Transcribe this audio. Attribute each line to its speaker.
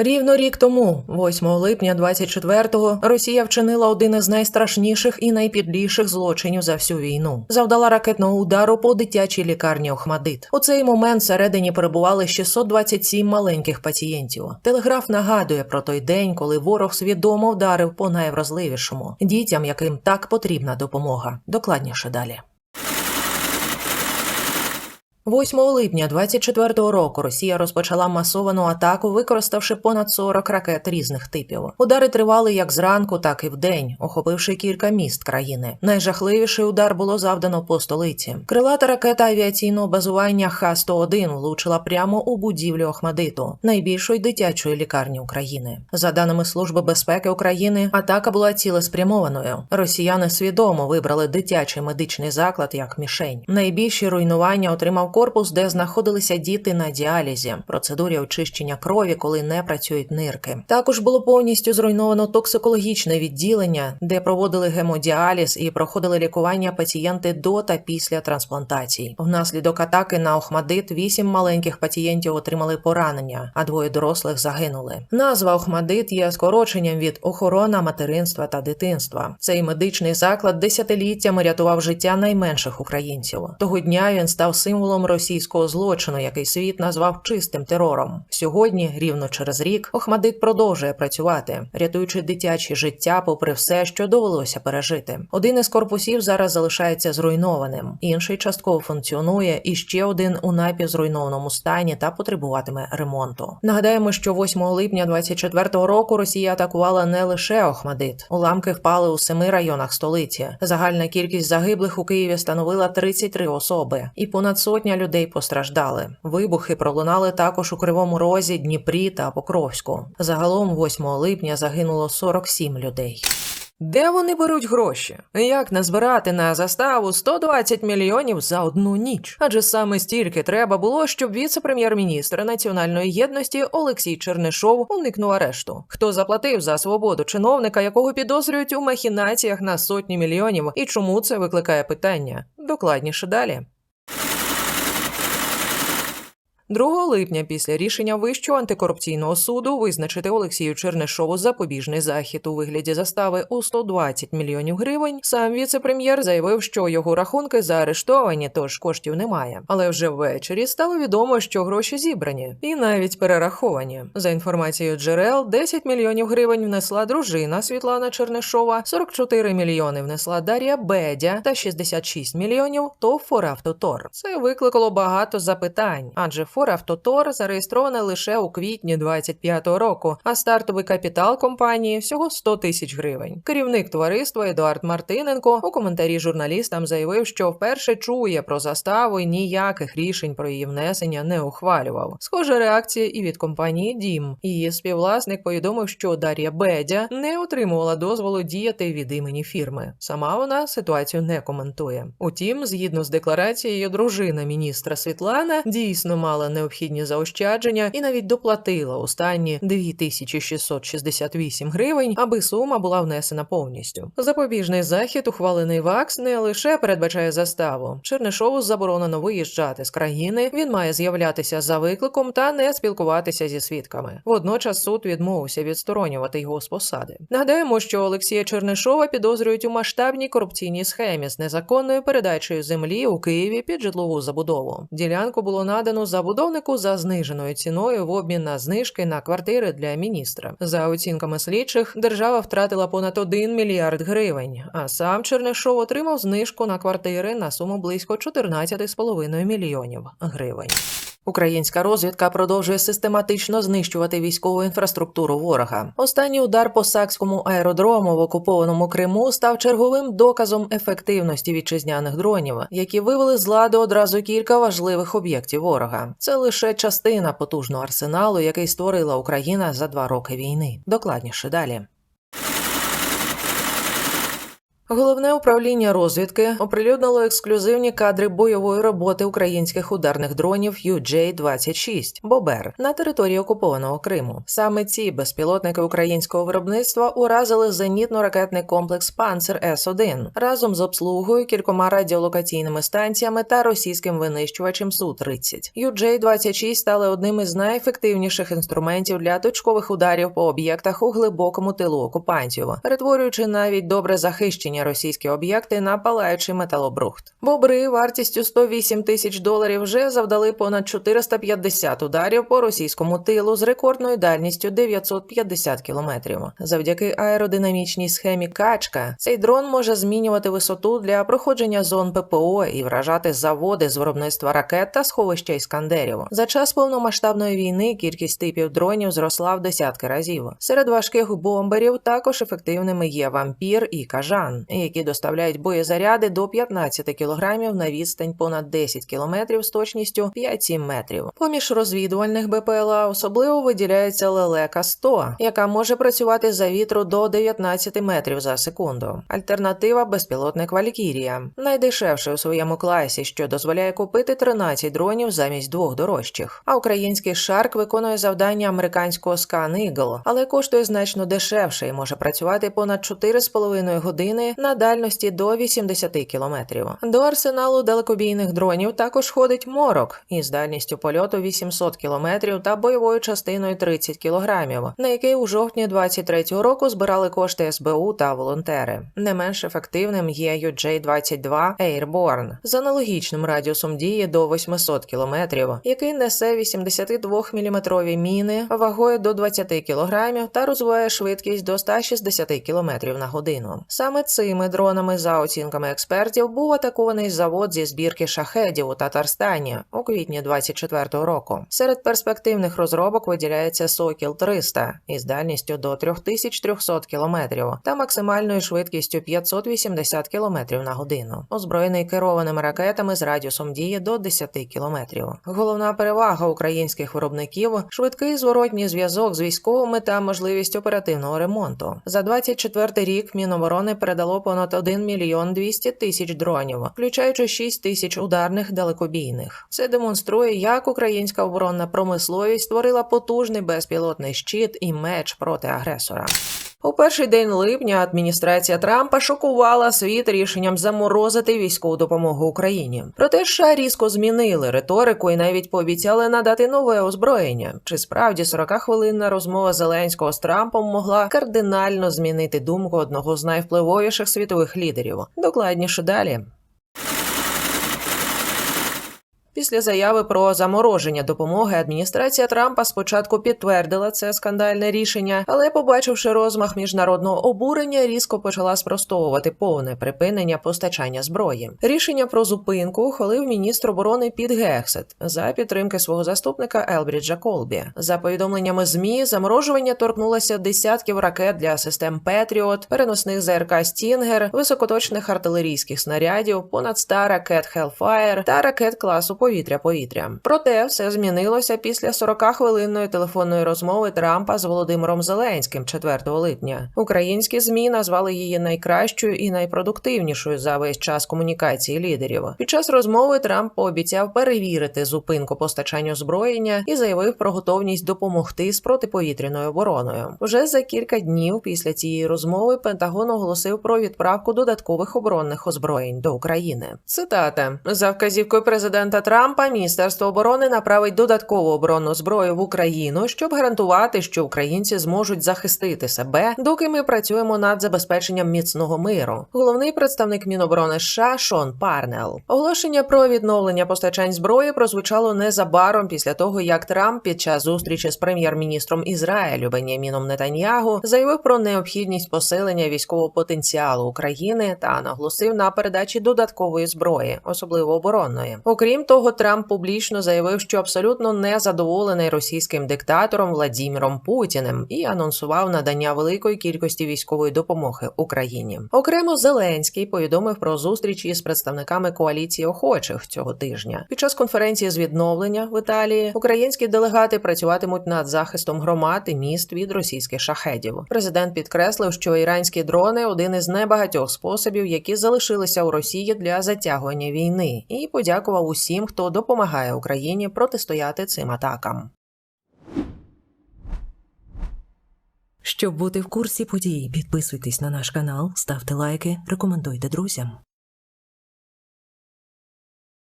Speaker 1: Рівно рік тому, 8 липня 24-го, Росія вчинила один із найстрашніших і найпідліших злочинів за всю війну. Завдала ракетного удару по дитячій лікарні Охмадит. У цей момент всередині перебували 627 маленьких пацієнтів. Телеграф нагадує про той день, коли ворог свідомо вдарив по найвразливішому дітям, яким так потрібна допомога. Докладніше далі. 8 липня 24-го року Росія розпочала масовану атаку, використавши понад 40 ракет різних типів. Удари тривали як зранку, так і вдень, охопивши кілька міст країни. Найжахливіший удар було завдано по столиці. Крилата ракета авіаційного базування Х-101 влучила прямо у будівлю Охмадиту, найбільшої дитячої лікарні України. За даними Служби безпеки України, атака була цілеспрямованою. Росіяни свідомо вибрали дитячий медичний заклад як мішень. Найбільші руйнування отримав корпус, де знаходилися діти на діалізі, процедурі очищення крові, коли не працюють нирки. Також було повністю зруйновано токсикологічне відділення, де проводили гемодіаліз і проходили лікування пацієнти до та після трансплантацій. Внаслідок атаки на Охмадит вісім маленьких пацієнтів отримали поранення, а двоє дорослих загинули. Назва Охмадит є скороченням від охорона материнства та дитинства. Цей медичний заклад десятиліттями рятував життя найменших українців. Того дня він став символом російського злочину, який світ назвав чистим терором. Сьогодні, рівно через рік, Охмадит продовжує працювати, рятуючи дитячі життя, попри все, що довелося пережити. Один із корпусів зараз залишається зруйнованим, інший частково функціонує, і ще один у напівзруйнованому стані та потребуватиме ремонту. Нагадаємо, що 8 липня 24-го року Росія атакувала не лише Охмадит. Уламки впали у семи районах столиці. Загальна кількість загиблих у Києві становила 33 особи, і понад сотня людей постраждали. Вибухи пролунали також у Кривому Розі, Дніпрі та Покровську. Загалом 8 липня загинуло 47 людей. Де вони беруть гроші? Як назбирати на заставу 120 мільйонів за одну ніч? Адже саме стільки треба було, щоб віце-прем'єр-міністр національної єдності Олексій Чернишов уникнув арешту. Хто заплатив за свободу чиновника, якого підозрюють у махінаціях на сотні мільйонів, і чому це викликає питання? Докладніше далі. 2 липня після рішення Вищого антикорупційного суду визначити Олексію Чернишову запобіжний захід у вигляді застави у 120 мільйонів гривень. Сам віце-прем'єр заявив, що його рахунки заарештовані, тож коштів немає. Але вже ввечері стало відомо, що гроші зібрані і навіть перераховані. За інформацією джерел, 10 мільйонів гривень внесла дружина Світлана Чернишова, 44 мільйони внесла Дар'я Бедя та 66 мільйонів ТОВ «Форавтотор». Це викликало багато запитань, адже «Форавтотор» зареєстрована лише у квітні 25-го року, а стартовий капітал компанії всього 100 тисяч гривень. Керівник товариства Едуард Мартиненко у коментарі журналістам заявив, що вперше чує про заставу і ніяких рішень про її внесення не ухвалював. Схожа реакція і від компанії Дім. Її співвласник повідомив, що Дар'я Бедя не отримувала дозволу діяти від імені фірми. Сама вона ситуацію не коментує. Утім, згідно з декларацією, дружина міністра Світлана дійсно мала необхідні заощадження і навіть доплатила останні 2668 гривень, аби сума була внесена повністю. Запобіжний захід, ухвалений ВАКС, не лише передбачає заставу. Чернишову заборонено виїжджати з країни. Він має з'являтися за викликом та не спілкуватися зі свідками. Водночас суд відмовився відсторонювати його з посади. Нагадаємо, що Олексія Чернишова підозрюють у масштабній корупційній схемі з незаконною передачею землі у Києві під житлову забудову. Ділянку було надано забудовнику за зниженою ціною в обмін на знижки на квартири для міністра. За оцінками слідчих, держава втратила понад 1 мільярд гривень, а сам Чернишов отримав знижку на квартири на суму близько 14,5 мільйонів гривень. Українська розвідка продовжує систематично знищувати військову інфраструктуру ворога. Останній удар по сакському аеродрому в окупованому Криму став черговим доказом ефективності вітчизняних дронів, які вивели з ладу одразу кілька важливих об'єктів ворога. Це лише частина потужного арсеналу, який створила Україна за два роки війни. Докладніше далі. Головне управління розвідки оприлюднило ексклюзивні кадри бойової роботи українських ударних дронів UJ-26 Бобер на території окупованого Криму. Саме ці безпілотники українського виробництва уразили зенітно-ракетний комплекс Панцер С-1 разом з обслугою, кількома радіолокаційними станціями та російським винищувачем Су-30. UJ-26 стали одним із найефективніших інструментів для точкових ударів по об'єктах у глибокому тилу окупантів, перетворюючи навіть добре захищені російські об'єкти на палаючий металобрухт. Бобри вартістю 108 тисяч доларів вже завдали понад 450 ударів по російському тилу з рекордною дальністю 950 кілометрів. Завдяки аеродинамічній схемі качка цей дрон може змінювати висоту для проходження зон ППО і вражати заводи з виробництва ракет та сховища іскандерів. За час повномасштабної війни кількість типів дронів зросла в десятки разів. Серед важких бомберів також ефективними є вампір і кажан, які доставляють боєзаряди до 15 кілограмів на відстань понад 10 кілометрів з точністю 5-7 метрів. Поміж розвідувальних БПЛА особливо виділяється лелека 100, яка може працювати за вітру до 19 метрів за секунду. Альтернатива безпілотник Валькірія, найдешевший у своєму класі, що дозволяє купити 13 дронів замість двох дорожчих. А український шарк виконує завдання американського Scan Eagle, але коштує значно дешевше і може працювати понад 4,5 години на дальності до 80 кілометрів. До арсеналу далекобійних дронів також входить морок із дальністю польоту 800 кілометрів та бойовою частиною 30 кілограмів, на який у жовтні 23-го року збирали кошти СБУ та волонтери. Не менш ефективним є UJ-22 Airborne з аналогічним радіусом дії до 800 кілометрів, який несе 82-мм міни вагою до 20 кілограмів та розвиває швидкість до 160 кілометрів на годину. Саме цими дронами, за оцінками експертів, був атакований завод зі збірки шахедів у Татарстані у квітні 24-го року. Серед перспективних розробок виділяється Сокіл 300 із дальністю до 3300 кілометрів та максимальною швидкістю 580 кілометрів на годину, озброєний керованими ракетами з радіусом дії до 10 кілометрів. Головна перевага українських виробників швидкий зворотній зв'язок з військовими та можливість оперативного ремонту. За 24 рік Міноборони передало понад 1 мільйон 200 тисяч дронів, включаючи 6 тисяч ударних далекобійних. Це демонструє, як українська оборонна промисловість створила потужний безпілотний щит і меч проти агресора. У перший день липня адміністрація Трампа шокувала світ рішенням заморозити військову допомогу Україні. Проте США різко змінили риторику і навіть пообіцяли надати нове озброєння. Чи справді 40-хвилинна розмова Зеленського з Трампом могла кардинально змінити думку одного з найвпливовіших світових лідерів? Докладніше далі. Після заяви про замороження допомоги адміністрація Трампа спочатку підтвердила це скандальне рішення, але, побачивши розмах міжнародного обурення, різко почала спростовувати повне припинення постачання зброї. Рішення про зупинку ухвалив міністр оборони Піт Гексет за підтримки свого заступника Елбріджа Колбі. За повідомленнями змі, заморожування торкнулося десятків ракет для систем Петріот, переносних ЗРК Стінгер, високоточних артилерійських снарядів, понад 100 ракет Hellfire та ракет класу повітря-повітря. Проте все змінилося після 40-хвилинної телефонної розмови Трампа з Володимиром Зеленським 4 липня. Українські змі назвали її найкращою і найпродуктивнішою за весь час комунікації лідерів. Під час розмови Трамп пообіцяв перевірити зупинку постачання озброєння і заявив про готовність допомогти з протиповітряною обороною. Вже за кілька днів після цієї розмови Пентагон оголосив про відправку додаткових оборонних озброєнь до України. Цитата за вказівкою президента Трампа Міністерство оборони направить додаткову оборонну зброю в Україну, щоб гарантувати, що українці зможуть захистити себе, доки ми працюємо над забезпеченням міцного миру. Головний представник Міноборони США Шон Парнел. Оголошення про відновлення постачань зброї прозвучало незабаром після того, як Трамп під час зустрічі з прем'єр-міністром Ізраїлю Беняміном Нетаньягу заявив про необхідність посилення військового потенціалу України та наголосив на передачі додаткової зброї, особливо оборонної. Окрім того. Того, Трамп публічно заявив, що абсолютно не задоволений російським диктатором Владіміром Путіним і анонсував надання великої кількості військової допомоги Україні. Окремо Зеленський повідомив про зустріч із представниками коаліції охочих цього тижня. Під час конференції з відновлення в Італії українські делегати працюватимуть над захистом громад і міст від російських шахедів. Президент підкреслив, що іранські дрони один із небагатьох способів, які залишилися у Росії для затягування війни, і подякував усім, хто допомагає Україні протистояти цим атакам. Щоб бути в курсі подій, підписуйтесь на наш канал, ставте лайки, рекомендуйте друзям.